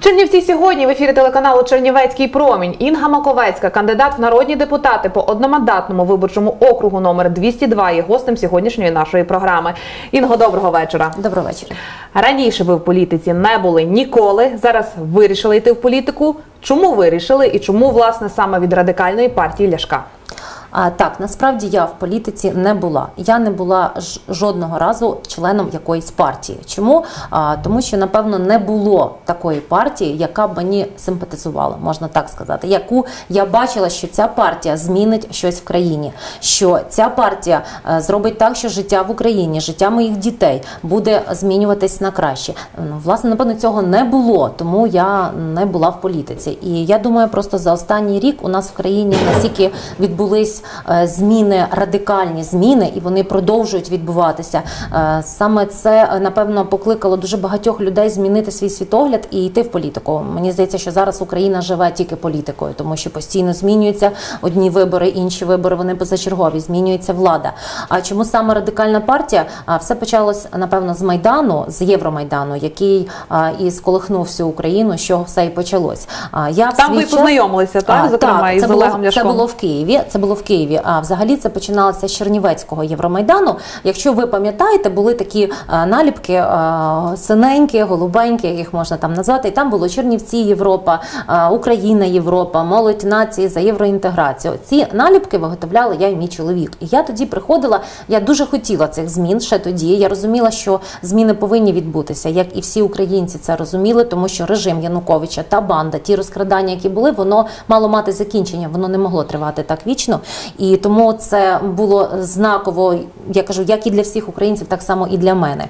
Чернівці сьогодні в ефірі телеканалу Чернівецький промінь. Інга Маковецька, кандидат в народні депутати по одномандатному виборчому округу номер 202 є гостем сьогоднішньої нашої програми. Інго, доброго вечора. Доброго вечора. Раніше ви в політиці не були ніколи. Зараз вирішили йти в політику. Чому вирішили і чому власне саме від радикальної партії Ляшка? А так насправді я в політиці не була. Я не була жодного разу членом якоїсь партії. Чому? Тому що напевно не було такої партії, яка б мені симпатизувала, можна так сказати, яку я бачила, що ця партія змінить щось в країні, що ця партія е, зробить так, що життя в Україні, життя моїх дітей буде змінюватись на краще. Власне, напевно, цього не було, тому я не була в політиці. І я думаю, просто за останній рік у нас в країні настільки відбулись якісь зміни, радикальні зміни, і вони продовжують відбуватися. Е, саме це напевно покликало дуже багатьох людей змінити свій світогляд і йти в політику. Мені здається, що зараз Україна живе тільки політикою, тому що постійно змінюються одні вибори, інші вибори вони позачергові, змінюється влада. А чому саме радикальна партія? А все почалось напевно з майдану, з Євромайдану, який і сколихнув всю Україну, що все і почалось. А я там ви познайомилися, так зокрема так, із Олегом Ляшком? Це було в Києві. Це було в Києві. А взагалі це починалося з Чернівецького Євромайдану. Якщо ви пам'ятаєте, були такі е, наліпки е, синенькі, голубенькі, їх можна там назвати. І там було Чернівці, Європа, е, Україна, Європа, молодь нації за євроінтеграцію. Ці наліпки виготовляли я і мій чоловік. І я тоді приходила. Я дуже хотіла цих змін ще тоді. Я розуміла, що зміни повинні відбутися, як і всі українці це розуміли, тому що режим Януковича та банда, ті розкрадання, які були, воно мало мати закінчення, воно не могло тривати так вічно. І тому це було знаково, я кажу, як і для всіх українців, так само і для мене.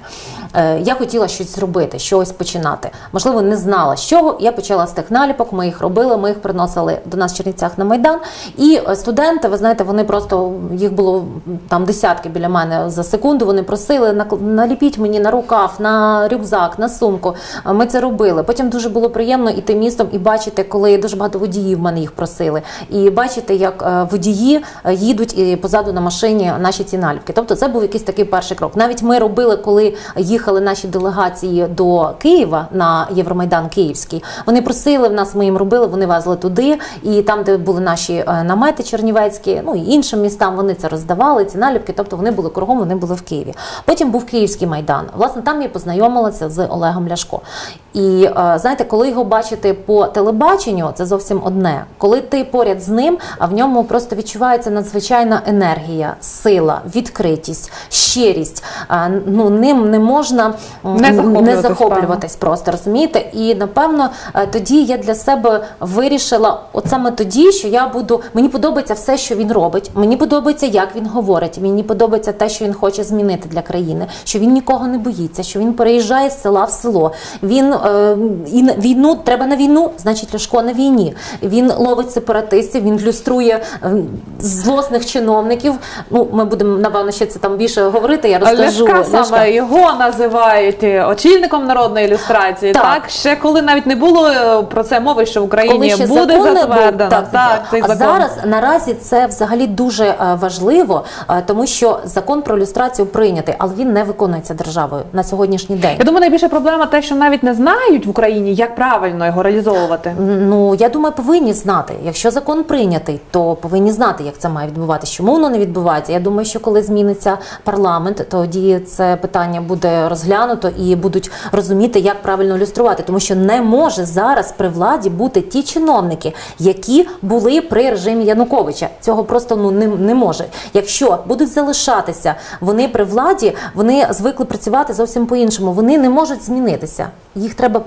Е, я хотіла щось зробити, щось починати. Можливо, не знала з чого. Я почала з тих наліпок, ми їх робили, ми їх приносили до нас в Чернівцях на Майдан. І е, студенти, ви знаєте, вони просто їх було там десятки біля мене за секунду. Вони просили наліпіть мені на рукав, на рюкзак, на сумку. Е, ми це робили. Потім дуже було приємно іти містом і бачити, коли дуже багато водіїв мене їх просили, і бачити, як водії їдуть і позаду на машині наші ці наліпки. Тобто, це був якийсь такий перший крок. Навіть ми робили, коли їхали наші делегації до Києва на Євромайдан Київський. Вони просили в нас, ми їм робили, вони везли туди, і там, де були наші е, намети Чернівецькі, ну і іншим містам вони це роздавали, ці наліпки. Тобто вони були кругом, вони були в Києві. Потім був Київський майдан. Власне, там я познайомилася з Олегом Ляшко. І е, знаєте, коли його бачити по телебаченню, це зовсім одне. Коли ти поряд з ним, а в ньому просто відчувається надзвичайна енергія, сила, відкритість, щирість. Ну ним не можна не захоплюватись, не захоплюватись просто розумієте. І напевно е, тоді я для себе вирішила, от саме тоді, що я буду. Мені подобається все, що він робить. Мені подобається, як він говорить. Мені подобається те, що він хоче змінити для країни, що він нікого не боїться, що він переїжджає з села в село. Він Е, і війну треба на війну, значить Ляшко на війні. Він ловить сепаратистів, він люструє злосних чиновників. Ну, ми будемо напевно ще це там більше говорити. Я розкажу Ляшка саме Ляшка. його називають очільником народної ілюстрації. Так. так ще коли навіть не було е, про це мови, що в Україні буде затвердено. Так, так, цей а закон. зараз наразі це взагалі дуже важливо, тому що закон про ілюстрацію прийнятий, але він не виконується державою на сьогоднішній день. Я думаю, найбільша проблема те, що навіть не знають в Україні, як правильно його реалізовувати? Ну я думаю, повинні знати. Якщо закон прийнятий, то повинні знати, як це має відбуватися. Чому воно не відбувається? Я думаю, що коли зміниться парламент, тоді це питання буде розглянуто і будуть розуміти, як правильно ілюструвати, тому що не може зараз при владі бути ті чиновники, які були при режимі Януковича. Цього просто ну не, не може. Якщо будуть залишатися вони при владі, вони звикли працювати зовсім по іншому. Вони не можуть змінитися їх треба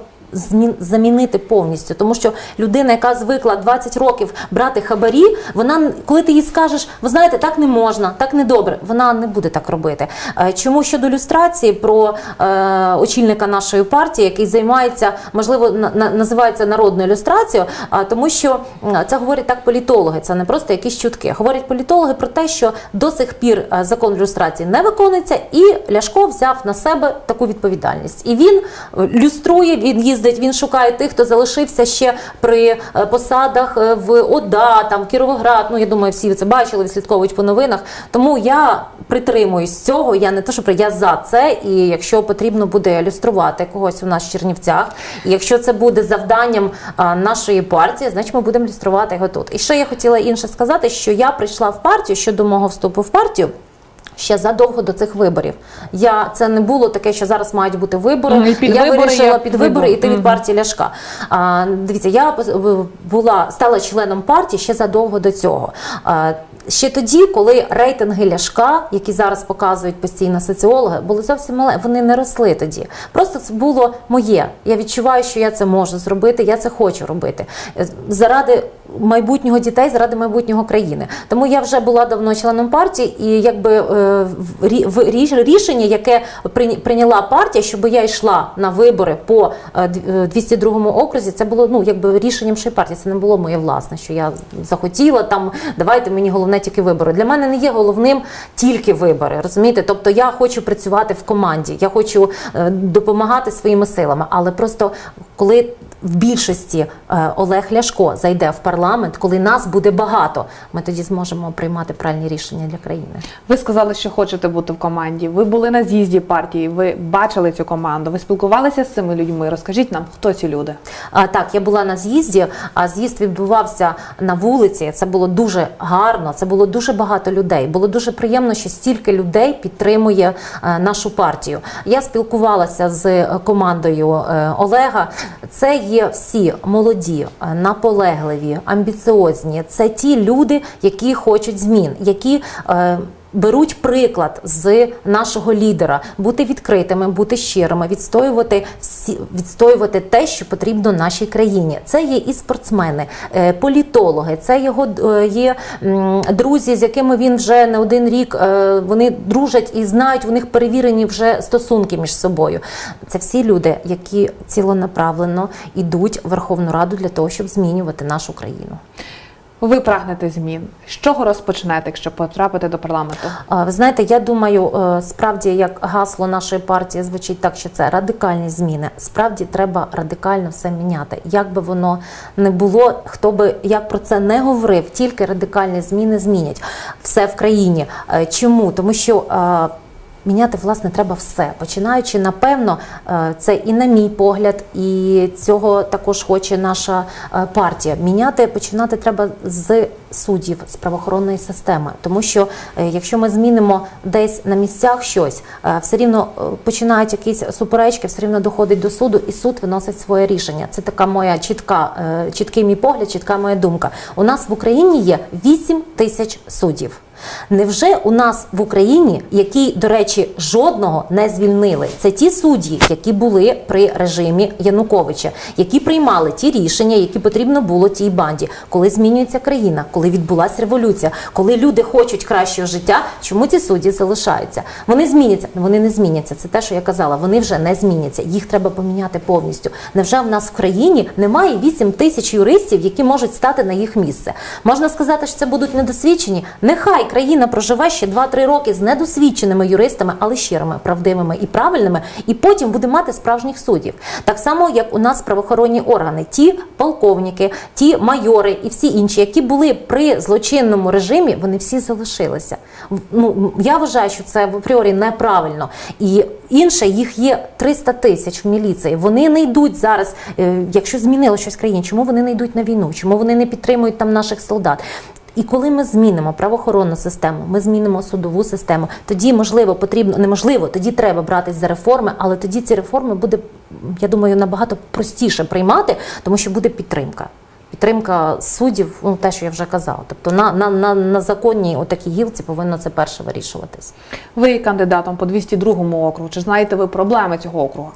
замінити повністю, тому що людина, яка звикла 20 років брати хабарі, вона коли ти їй скажеш, ви знаєте, так не можна, так не добре, вона не буде так робити. Е, чому щодо люстрації про е, очільника нашої партії, який займається, можливо, на, називається народною ілюстрацією, а тому, що це говорять так політологи, це не просто якісь чутки. Говорять політологи про те, що до сих пір е, закон люстрації не виконується, і Ляшко взяв на себе таку відповідальність. І він е, люструє, він їздить їздить, він шукає тих, хто залишився ще при е, посадах е, в ОДА, там Кіровоград. Ну я думаю, всі це бачили, відслідковують по новинах. Тому я притримуюсь цього. Я не те, що я за це. І якщо потрібно буде ілюструвати когось у нас в Чернівцях, і якщо це буде завданням нашої партії, значить ми будемо ілюструвати його тут. І ще я хотіла інше сказати, що я прийшла в партію щодо мого вступу в партію. Ще задовго до цих виборів. Я це не було таке, що зараз мають бути вибори. Ну, під я вибори вирішила під вибори вибор. йти від партії Ляшка. А, дивіться, я була стала членом партії ще задовго до цього. А, ще тоді, коли рейтинги Ляшка, які зараз показують постійно соціологи, були зовсім малі, вони не росли тоді. Просто це було моє. Я відчуваю, що я це можу зробити, я це хочу робити Е, заради майбутнього дітей, заради майбутнього країни. Тому я вже була давно членом партії, і якби е, в рі- рішення, яке прийня- прийняла партія, щоб я йшла на вибори по е, д- е, 202 окрузі, це було ну якби рішенням ще партії. Це не було моє власне, що я захотіла там. Давайте мені головне тільки вибори. Для мене не є головним тільки вибори. Розумієте? Тобто я хочу працювати в команді, я хочу е, допомагати своїми силами, але просто коли в більшості е, Олег Ляшко зайде в парламент, коли нас буде багато, ми тоді зможемо приймати правильні рішення для країни. Ви сказали, що хочете бути в команді. Ви були на з'їзді партії, ви бачили цю команду, ви спілкувалися з цими людьми. Розкажіть нам, хто ці люди? А, так, я була на з'їзді, а з'їзд відбувався на вулиці. Це було дуже гарно, це було дуже багато людей. Було дуже приємно, що стільки людей підтримує е, нашу партію. Я спілкувалася з е, командою Олега. Це є всі молоді, е, наполегливі, амбіціозні. Це ті люди, які хочуть змін, які. Беруть приклад з нашого лідера, бути відкритими, бути щирими, відстоювати всі відстоювати те, що потрібно нашій країні. Це є і спортсмени, е, політологи, це його е, є друзі, з якими він вже не один рік е, вони дружать і знають, у них перевірені вже стосунки між собою. Це всі люди, які цілонаправленно йдуть в Верховну Раду для того, щоб змінювати нашу країну. Ви прагнете змін. З чого розпочнете, якщо потрапите до парламенту? Ви знаєте, я думаю, е, справді як гасло нашої партії звучить так, що це радикальні зміни. Справді треба радикально все міняти. Як би воно не було, хто би як про це не говорив, тільки радикальні зміни змінять все в країні. Е, Чому? Тому що. Міняти власне треба все, починаючи напевно, е, це і на мій погляд, і цього також хоче наша е, партія. Міняти починати треба з суддів, з правоохоронної системи, тому що е, якщо ми змінимо десь на місцях щось, все рівно починають якісь суперечки, все рівно доходить до суду, і суд виносить своє рішення. Це така моя чітка, чіткий мій погляд, чітка моя думка. У нас в Україні є 8 тисяч суддів. Невже у нас в Україні, які, до речі, жодного не звільнили? Це ті судді, які були при режимі Януковича, які приймали ті рішення, які потрібно було тій банді, коли змінюється країна, коли відбулася революція, коли люди хочуть кращого життя. Чому ці судді залишаються? Вони зміняться, Ну, вони не зміняться. Це те, що я казала. Вони вже не зміняться. Їх треба поміняти повністю. Невже в нас в країні немає 8 тисяч юристів, які можуть стати на їх місце? Можна сказати, що це будуть недосвідчені. Нехай країна проживе ще 2-3 роки з недосвідченими юристами, але щирими, правдивими і правильними, і потім буде мати справжніх суддів. Так само, як у нас правоохоронні органи, ті полковники, ті майори і всі інші, які були при злочинному режимі, вони всі залишилися. Ну я вважаю, що це в апріорі неправильно. І інше їх є 300 тисяч в міліції. Вони не йдуть зараз, е, якщо змінило щось в країні, чому вони не йдуть на війну? Чому вони не підтримують там наших солдат? І коли ми змінимо правоохоронну систему, ми змінимо судову систему, тоді можливо потрібно неможливо, тоді треба братись за реформи, але тоді ці реформи буде, я думаю, набагато простіше приймати, тому що буде підтримка. Підтримка суддів, ну те, що я вже казала. Тобто на, на, на, на законній отакій гілці повинно це перше вирішуватись. Ви є кандидатом по 202 округу. Чи знаєте ви проблеми цього округу?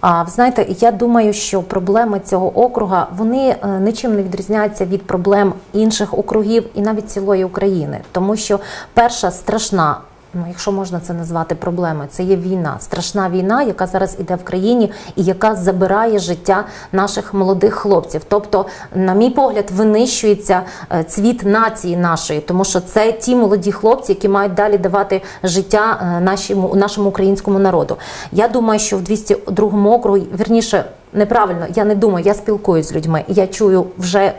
А ви знаєте, я думаю, що проблеми цього округа вони е, нічим не відрізняються від проблем інших округів і навіть цілої України, тому що перша страшна. Ну, якщо можна це назвати проблемою, це є війна, страшна війна, яка зараз іде в країні і яка забирає життя наших молодих хлопців. Тобто, на мій погляд, винищується е, цвіт нації нашої, тому що це ті молоді хлопці, які мають далі давати життя е, нашому, нашому українському народу. Я думаю, що в 202 округу, вірніше, неправильно. Я не думаю, я спілкуюсь з людьми. Я чую вже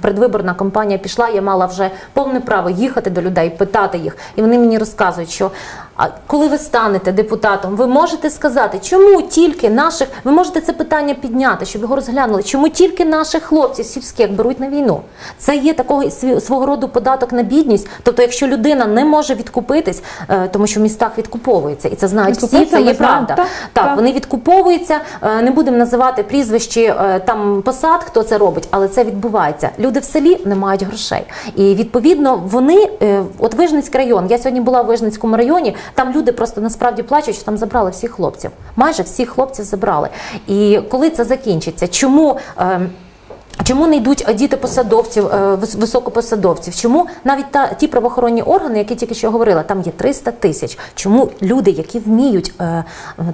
предвиборна кампанія пішла. Я мала вже повне право їхати до людей, питати їх, і вони мені розказують, що а коли ви станете депутатом, ви можете сказати, чому тільки наших, ви можете це питання підняти, щоб його розглянули. Чому тільки наших хлопців сільських беруть на війну? Це є такого свого роду податок на бідність. Тобто, якщо людина не може відкупитись, е, тому що в містах відкуповується, і це знають всі, це є правда. так, Так, так. вони відкуповуються. е, Не будемо називати прізвищі е, там посад, хто це робить, але це відбувається. Люди в селі не мають грошей. І відповідно вони, от Вижницький район. Я сьогодні була в Вижницькому районі. Там люди просто насправді плачуть, що там забрали всіх хлопців. Майже всіх хлопців забрали. І коли це закінчиться, чому? е, Чому не йдуть е, діти посадовців, е, високопосадовців? Чому навіть та ті правоохоронні органи, які тільки що говорила, там є 300 тисяч. Чому люди, які вміють е,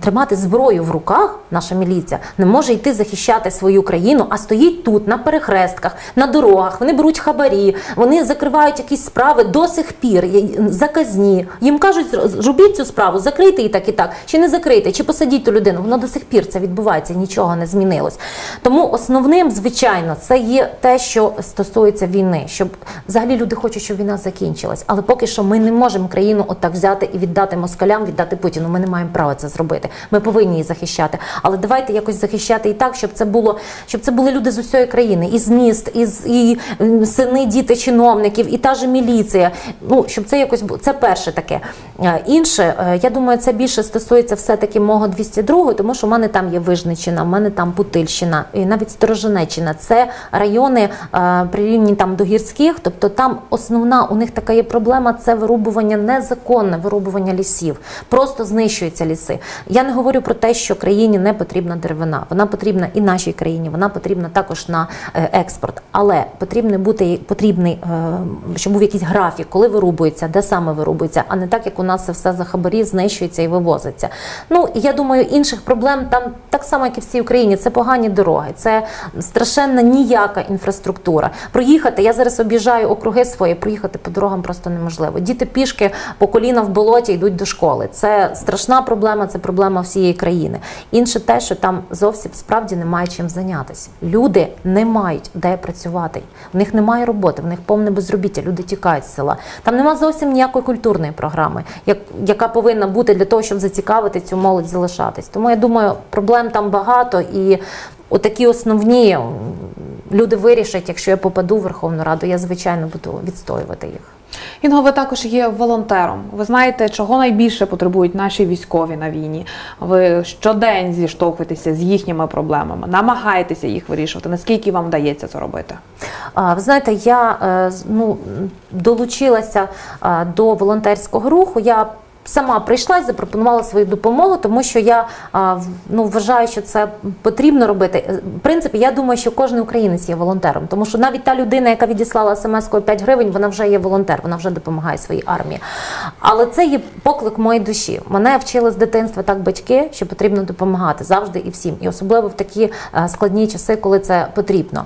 тримати зброю в руках, наша міліція, не може йти захищати свою країну, а стоїть тут на перехрестках, на дорогах, вони беруть хабарі, вони закривають якісь справи до сих пір, заказні. Їм кажуть, «Зро- зробіть цю справу, закрийте її так і так, чи не закрийте, чи посадіть ту людину. Воно до сих пір це відбувається, нічого не змінилось. Тому основним, звичайно, це є те, що стосується війни, щоб взагалі люди хочуть, щоб війна закінчилась. Але поки що ми не можемо країну отак взяти і віддати москалям, віддати Путіну. Ми не маємо права це зробити. Ми повинні її захищати. Але давайте якось захищати і так, щоб це було, щоб це були люди з усієї країни, із міст, із і сини, діти чиновників, і та ж міліція. Ну щоб це якось було. Це перше таке. Е, Інше, е, я думаю, це більше стосується все-таки мого 202, тому що в мене там є Вижничина, в мене там Путильщина, і навіть Сторожинеччина. Це райони е, прирівні там до гірських, тобто там основна у них така є проблема це вирубування незаконне вирубування лісів. Просто знищуються ліси. Я не говорю про те, що країні не потрібна деревина. Вона потрібна і нашій країні, вона потрібна також на е, експорт. Але потрібно бути потрібний, е, щоб був якийсь графік, коли вирубується, де саме вирубується, а не так, як у нас це все за хабарі знищується і вивозиться. Ну я думаю, інших проблем там так само, як і всій Україні. Це погані дороги, це страшенна ніяка інфраструктура. Проїхати, я зараз об'їжджаю округи свої, проїхати по дорогам просто неможливо. Діти пішки по коліна в болоті йдуть до школи. Це страшна проблема, це проблема всієї країни. Інше те, що там зовсім справді немає чим зайнятися. Люди не мають де працювати. В них немає роботи, в них повне безробіття. Люди тікають з села. Там нема зовсім ніякої культурної програми, як, яка повинна бути для того, щоб зацікавити цю молодь залишатись. Тому я думаю, проблем там багато і. Отакі основні люди вирішать, якщо я попаду в Верховну Раду, я звичайно буду відстоювати їх. Інго, ви також є волонтером. Ви знаєте, чого найбільше потребують наші військові на війні. Ви щодень зіштовхуєтеся з їхніми проблемами, намагаєтеся їх вирішувати. Наскільки вам вдається це робити? А, Ви знаєте, я е, ну, долучилася до волонтерського руху. Я Сама прийшла і запропонувала свою допомогу, тому що я ну, вважаю, що це потрібно робити. Е, В принципі, я думаю, що кожен українець є волонтером, тому що навіть та людина, яка відіслала смс-кою 5 гривень, вона вже є волонтер, вона вже допомагає своїй армії. Але це є поклик моєї душі. Мене вчили з дитинства так батьки, що потрібно допомагати завжди і всім, і особливо в такі е, складні часи, коли це потрібно.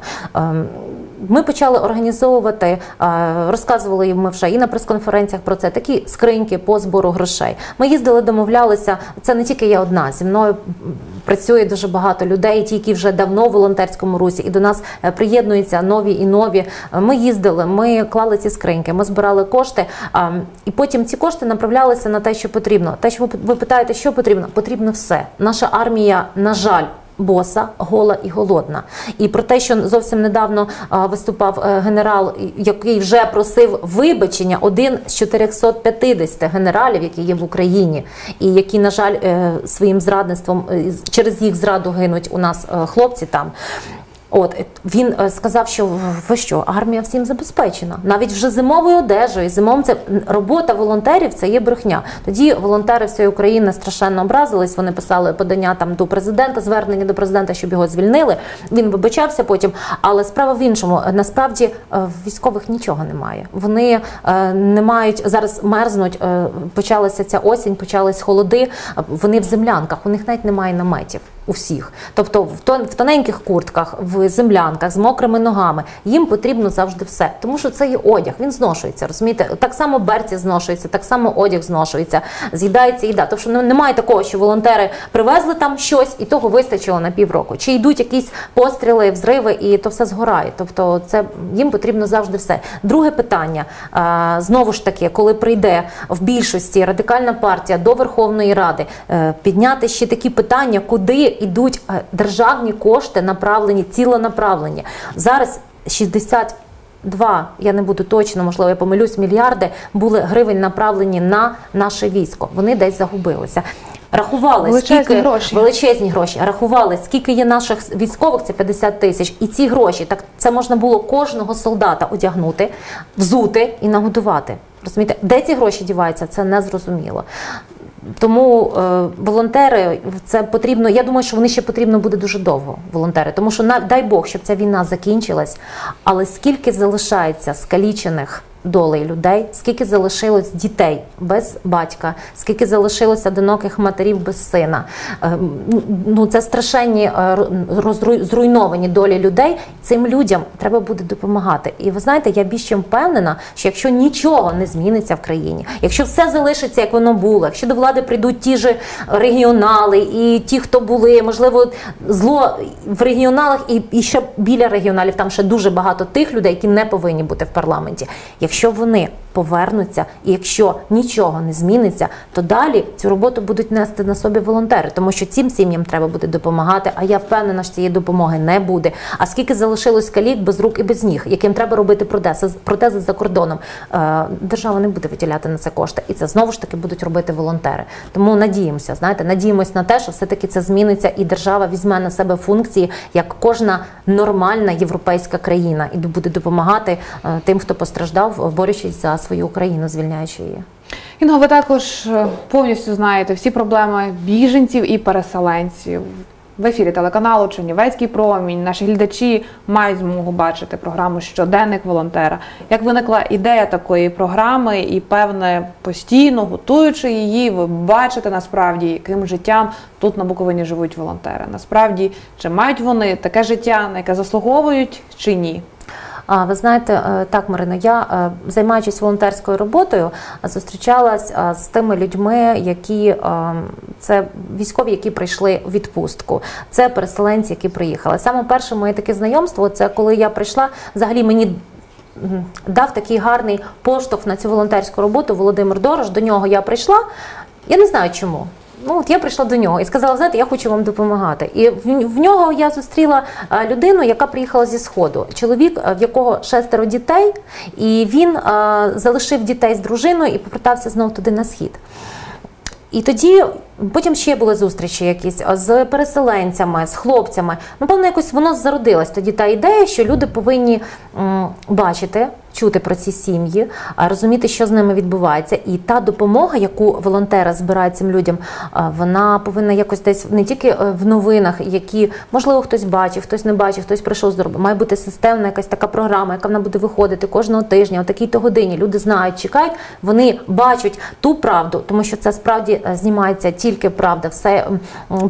Ми почали організовувати, е, розказували їм ми вже і на прес-конференціях про це такі скриньки по збору грошей. Ми їздили, домовлялися. Це не тільки я одна. Зі мною працює дуже багато людей, ті, які вже давно в волонтерському русі, і до нас е, приєднуються нові і нові. Е, Ми їздили, ми клали ці скриньки, ми збирали кошти, і потім ці кошти направлялися на те, що потрібно. Те, що ви питаєте, що потрібно? Потрібно все. Наша армія, на жаль. Боса, гола і голодна. І про те, що зовсім недавно виступав е, генерал, який вже просив вибачення, один з 450 генералів, які є в Україні, і які, на жаль, е, своїм зрадництвом е, через їх зраду гинуть у нас хлопці там. От е, він е, сказав, що ви що, армія всім забезпечена, навіть вже зимовою одежею. Зимом це робота волонтерів, це є брехня. Тоді волонтери всієї України страшенно образились. Вони писали подання там до президента, звернення до президента, щоб його звільнили. Він вибачався потім. Але справа в іншому. Насправді е, військових нічого немає. Вони не мають зараз мерзнуть. Почалася ця осінь, почались холоди. Вони в землянках. У них навіть немає наметів. Усіх. Тобто в тон- в тоненьких куртках, в землянках з мокрими ногами. Їм потрібно завжди все, тому що це є одяг, він зношується. Розумієте, так само берці зношуються, так само одяг зношується, з'їдається їда. Тобто ну, немає такого, що волонтери привезли там щось і того вистачило на півроку. Чи йдуть якісь постріли, взриви, і то все згорає. Тобто, це їм потрібно завжди все. Друге питання знову ж таки, коли прийде в більшості радикальна партія до Верховної Ради, е, підняти ще такі питання, куди йдуть е, державні кошти, направлені, ціленаправлені. Зараз 60 Два, я не буду точно, можливо, я помилюсь, мільярди були гривень направлені на наше військо. Вони десь загубилися. Рахували Величезні скільки гроші. величезні гроші. Рахували, скільки є наших військових, це 50 тисяч. І ці гроші, так це можна було кожного солдата одягнути, взути і нагодувати. Розумієте, де ці гроші діваються, це не зрозуміло. Тому е, волонтери це потрібно. Я думаю, що вони ще потрібно буде дуже довго. Волонтери, тому що на дай Бог, щоб ця війна закінчилась. Але скільки залишається скалічених долей людей, скільки залишилось дітей без батька, скільки залишилось одиноких матерів без сина. Е, Ну це страшенні е, зруйновані долі людей. Цим людям треба буде допомагати. І ви знаєте, я більш чим впевнена, що якщо нічого не зміниться в країні, якщо все залишиться як воно було, якщо до влади прийдуть ті ж регіонали і ті, хто були, можливо, зло в регіоналах і, і ще біля регіоналів, там ще дуже багато тих людей, які не повинні бути в парламенті. Якщо вони повернуться, і якщо нічого не зміниться, то далі цю роботу будуть нести на собі волонтери, тому що цим сім'ям треба буде допомагати. А я впевнена, що цієї допомоги не буде. А скільки залишилось калік без рук і без ніг, яким треба робити протези, протези за кордоном, е, держава не буде виділяти на це кошти, і це знову ж таки будуть робити волонтери. Тому надіємося, знаєте, надіємось на те, що все таки це зміниться, і держава візьме на себе функції як кожна нормальна європейська країна, і буде допомагати е, тим, хто постраждав, борючись за свою Україну, звільняючи її. Інго, ви також е, повністю знаєте всі проблеми біженців і переселенців. В ефірі телеканалу Чернівецький промінь. Наші глядачі мають змогу бачити програму Щоденник волонтера. Як виникла ідея такої програми, і певне постійно готуючи її, ви бачите насправді, яким життям тут на Буковині живуть волонтери. Насправді, чи мають вони таке життя, на яке заслуговують, чи ні? Ви знаєте, е, так, Марина, я е, займаючись волонтерською роботою, зустрічалась е, з тими людьми, які це військові, які прийшли у відпустку. Це переселенці, які приїхали. Саме перше моє таке знайомство, це коли я прийшла, взагалі мені. Дав такий гарний поштовх на цю волонтерську роботу Володимир Дорож. До нього я прийшла. Я не знаю чому. Ну, от я прийшла до нього і сказала, знаєте, я хочу вам допомагати. І в, нього я зустріла е, людину, яка приїхала зі сходу. Чоловік, е, в якого шестеро дітей, і він е, залишив дітей з дружиною і повертався знову туди на схід. І тоді потім ще були зустрічі якісь з переселенцями, з хлопцями. Ну, певно, якось воно зародилось тоді та ідея, що люди повинні м, бачити, чути про ці сім'ї, а, розуміти, що з ними відбувається. І та допомога, яку волонтери збирають цим людям, вона повинна якось десь не тільки е, в новинах, які можливо хтось бачив, хтось не бачив, хтось прийшов з дороги. Має бути системна якась така програма, яка вона буде виходити кожного тижня, о такій-то годині. Люди знають, чекають, вони бачать ту правду, тому що це справді е, знімається тільки правда, все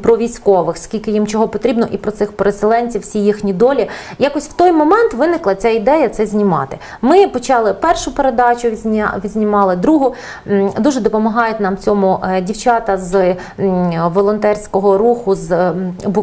про військових, скільки їм чого потрібно, і про цих переселенців, всі їхні долі. Якось в той момент виникла ця ідея це знімати. Ми почали першу передачу, відзнімали другу. Дуже допомагають нам цьому е, дівчата з волонтерського руху, з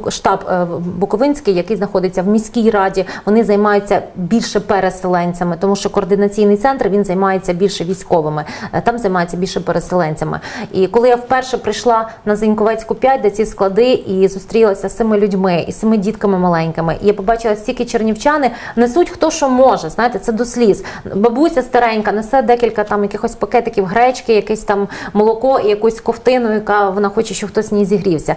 штаб е, Буковинський, який знаходиться в міській раді. Вони займаються більше переселенцями, тому що координаційний центр він займається більше військовими, е, там займаються більше переселенцями. І коли я вперше прийшла на Заньковецьку 5, де ці склади, і зустрілася з цими людьми і з цими дітками маленькими, і я побачила стільки чернівчани несуть хто що може. Знаєте, це до сліз. Бабуся старенька несе декілька там якихось пакетиків гречки, якесь там молоко і якусь ковтину, яка вона хоче, щоб хтось в ній зігрівся.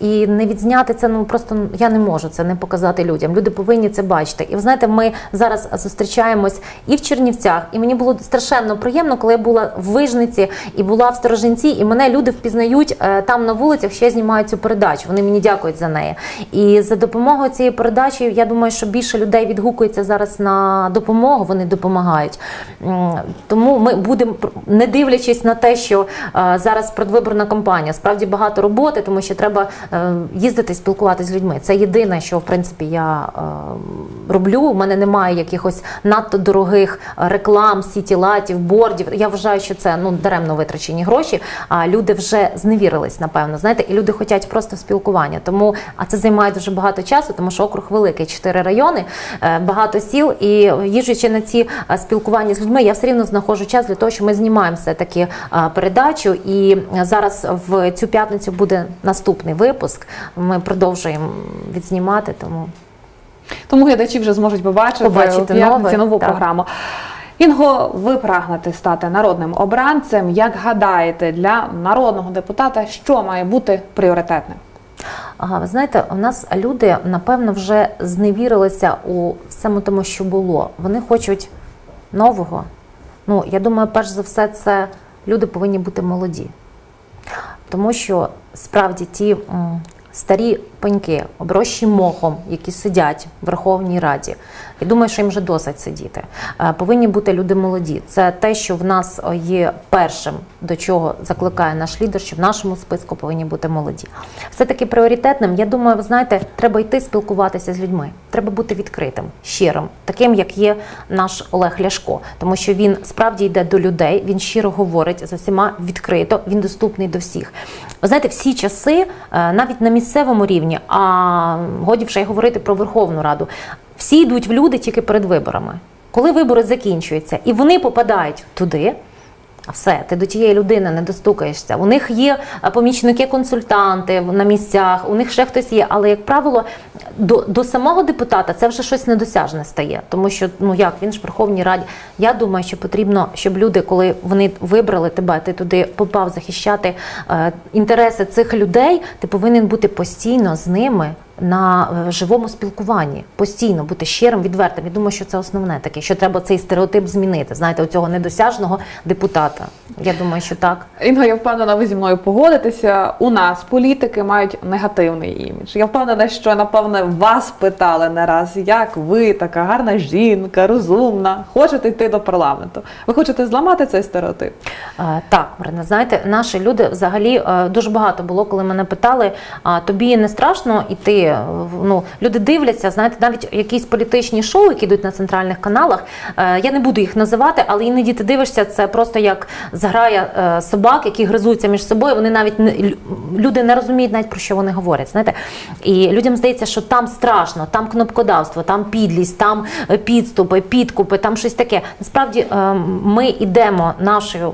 І не відзняти це, ну просто я не можу це не показати людям. Люди повинні це бачити. І ви знаєте, ми зараз зустрічаємось і в Чернівцях, і мені було страшенно приємно, коли я була в Вижниці і була в Сторожинці, і мене люди впізнають е, там на вулицях, що я знімаю цю передачу. Вони мені дякують за неї. І за допомогою цієї передачі я думаю, що більше людей відгукується зараз на допомогу. Вони допомагають. Тому ми будемо, не дивлячись на те, що е, зараз предвиборна кампанія, справді багато роботи, тому що треба е, їздити, спілкуватися з людьми. Це єдине, що в принципі я е, роблю. У мене немає якихось надто дорогих реклам, сітілатів, бордів. Я вважаю, що це ну даремно витрачені гроші. А люди вже зневірились, напевно. Знаєте, і люди хочуть просто спілкування. Тому а це займає дуже багато часу, тому що округ великий, чотири райони, багато сіл. І їжджучи на ці спілкування з людьми, я все рівно знаходжу час для того, що ми знімаємо все таки передачу. І зараз в цю п'ятницю буде наступний випуск. Ми продовжуємо відзнімати. Тому Тому глядачі вже зможуть побачити, Побачити нове, нову так. програму. Інго, ви прагнете стати народним обранцем. Як гадаєте, для народного депутата що має бути пріоритетним? Ага, ви знаєте, у нас люди напевно вже зневірилися у всьому тому, що було. Вони хочуть нового. Ну, я думаю, перш за все, це люди повинні бути молоді. Тому що справді ті старі паньки, оброщі мохом, які сидять в Верховній Раді, я думаю, що їм вже досить сидіти. Е, Повинні бути люди молоді. Це те, що в нас е, є першим, до чого закликає наш лідер, що в нашому списку повинні бути молоді. Все-таки пріоритетним, я думаю, ви знаєте, треба йти спілкуватися з людьми. Треба бути відкритим, щирим, таким, як є наш Олег Ляшко, тому що він справді йде до людей, він щиро говорить з усіма відкрито, він доступний до всіх. Ви знаєте, всі часи, е, навіть на місцевому рівні, а годі вже й говорити про Верховну Раду, всі йдуть в люди тільки перед виборами. Коли вибори закінчуються, і вони попадають туди. А все, ти до тієї людини не достукаєшся. У них є помічники-консультанти на місцях, у них ще хтось є. Але, як правило, до, до самого депутата це вже щось недосяжне стає. Тому що, ну як, він ж в Верховній Раді. Я думаю, що потрібно, щоб люди, коли вони вибрали тебе, ти туди попав захищати е, інтереси цих людей, ти повинен бути постійно з ними на е, живому спілкуванні, постійно бути щирим, відвертим. Я думаю, що це основне таке, що треба цей стереотип змінити. Знаєте, оцього недосяжного депутата. Я думаю, що так. Інго, я впевнена, ви зі мною погодитеся. У нас політики мають негативний імідж. Я впевнена, що напевне вас питали не раз, як ви, така гарна жінка, розумна, хочете йти до парламенту. Ви хочете зламати цей стереотип? Е, Так, Марина, знаєте, наші люди взагалі е, дуже багато було, коли мене питали, а тобі не страшно іти? Е, Ну, люди дивляться, знаєте, навіть якісь політичні шоу, які йдуть на центральних каналах. е, Я не буду їх називати, але іноді ти дивишся, це просто як зграя е, собак, які гризуться між собою. Вони навіть люди не розуміють навіть про що вони говорять. Знаєте, і людям здається, що там страшно, там кнопкодавство, там підлість, там е, підступи, підкупи, там щось таке. Насправді е, ми йдемо нашою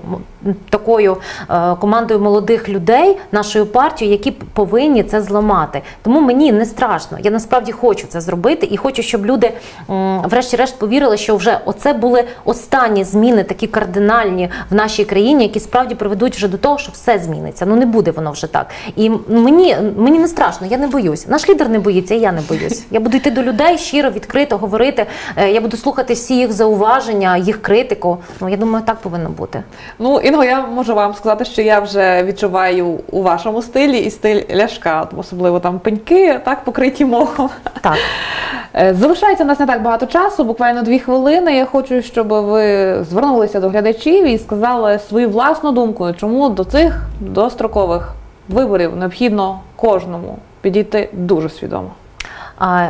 такою е, командою молодих людей, нашою партією, які повинні це зламати. Тому мені не страшно. Я насправді хочу це зробити і хочу, щоб люди, врешті-решт, повірили, що вже оце були останні зміни, такі кардинальні в нашій країні, які справді приведуть вже до того, що все зміниться. Ну не буде воно вже так. І мені, мені не страшно, я не боюсь. Наш лідер не боїться, і я не боюсь. Я буду йти до людей щиро, відкрито говорити. Е, Я буду слухати всі їх зауваження, їх критику. Ну я думаю, так повинно бути. Ну, Інго, я можу вам сказати, що я вже відчуваю у вашому стилі і стиль ляшка, особливо там пеньки, так покриті мохом. Так. Е, Залишається у нас не так багато часу, буквально дві хвилини. Я хочу, щоб ви звернулися до глядачів і сказали свою власну думку, чому до цих дострокових виборів необхідно кожному підійти дуже свідомо. А,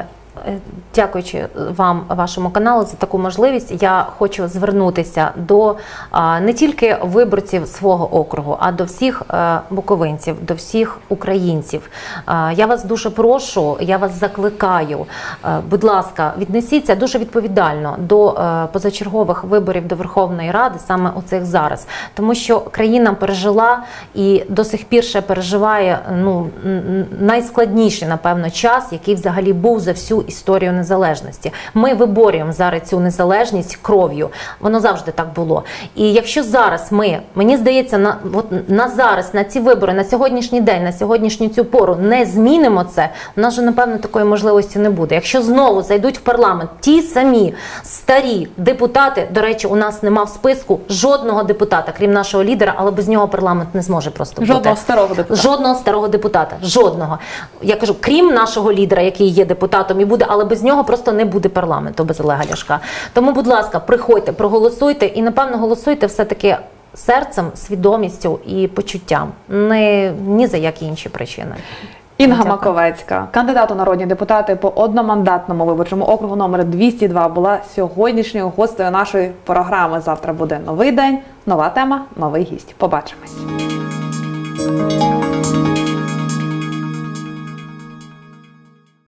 Дякуючи вам, вашому каналу, за таку можливість, я хочу звернутися до не тільки виборців свого округу, а до всіх е, буковинців, до всіх українців. Я вас дуже прошу, я вас закликаю. е, Будь ласка, віднесіться дуже відповідально до е, позачергових виборів до Верховної Ради, саме оцих зараз, тому що країна пережила і до сих пір ще переживає ну найскладніший, напевно, час, який взагалі був за всю історію незалежності. Ми виборюємо зараз цю незалежність кров'ю. Воно завжди так було. І якщо зараз ми, мені здається, на от на зараз, на ці вибори, на сьогоднішній день, на сьогоднішню цю пору не змінимо це, у нас же напевно такої можливості не буде. Якщо знову зайдуть в парламент ті самі старі депутати, до речі, у нас нема в списку жодного депутата, крім нашого лідера, але без нього парламент не зможе просто бути. Жодного старого депутата. Жодного старого депутата, жодного. Я кажу, крім нашого лідера, який є депутатом і буде буде, але без нього просто не буде парламенту без Олега Ляшка. Тому, будь ласка, приходьте, проголосуйте і напевно голосуйте все таки. Серцем, свідомістю і почуттям, не ні за які інші причини. Інга Дякую. Маковецька, кандидат у народні депутати по одномандатному виборчому округу номер 202, була сьогоднішньою гостею нашої програми. Завтра буде новий день, нова тема, новий гість. Побачимось.